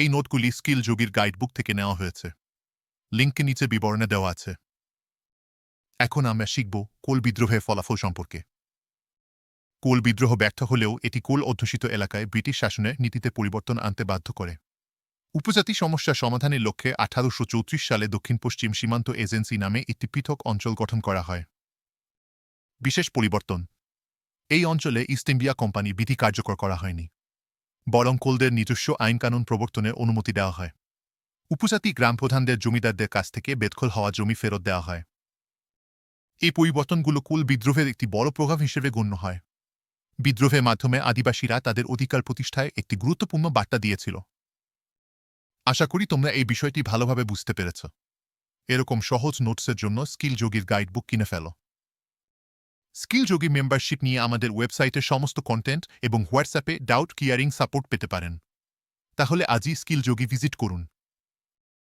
এই নোটগুলি স্কিল যোগীর গাইডবুক থেকে নেওয়া হয়েছে। লিঙ্ককে নিচে বিবরণে দেওয়া আছে। এখন আমরা শিখব কোল বিদ্রোহের ফলাফল সম্পর্কে। কোল বিদ্রোহ ব্যর্থ হলেও এটি কোল অধ্যুষিত এলাকায় ব্রিটিশ শাসনের নীতিতে পরিবর্তন আনতে বাধ্য করে। উপজাতি সমস্যা সমাধানের লক্ষ্যে আঠারোশো চৌত্রিশ সালে দক্ষিণ পশ্চিম সীমান্ত এজেন্সি নামে একটি পৃথক অঞ্চল গঠন করা হয়। বিশেষ পরিবর্তন। এই অঞ্চলে ইস্ট ইন্ডিয়া কোম্পানি বিধি কার্যকর করা হয়নি। বরং কোলদের নিজস্ব আইনকানুন প্রবর্তনের অনুমতি দেওয়া হয়। উপজাতি গ্রাম প্রধানদের জমিদারদের কাছ থেকে বেদখল হওয়া জমি ফেরত দেওয়া হয়। এই পরিবর্তনগুলো কুল বিদ্রোহের একটি বড় প্রভাব হিসেবে গণ্য হয়। বিদ্রোহের মাধ্যমে আদিবাসীরা তাদের অধিকার প্রতিষ্ঠায় একটি গুরুত্বপূর্ণ বার্তা দিয়েছিল। আশা করি তোমরা এই বিষয়টি ভালোভাবে বুঝতে পেরেছ। এরকম সহজ নোটসের জন্য স্কিল যোগীর গাইডবুক কিনে ফেলো। স্কিল যোগী মেম্বারশিপ নিয়ে আমাদের ওয়েবসাইটে সমস্ত কন্টেন্ট এবং হোয়াটসঅ্যাপে ডাউট কিয়ারিং সাপোর্ট পেতে পারেন। তাহলে আজই স্কিলযোগী ভিজিট করুন।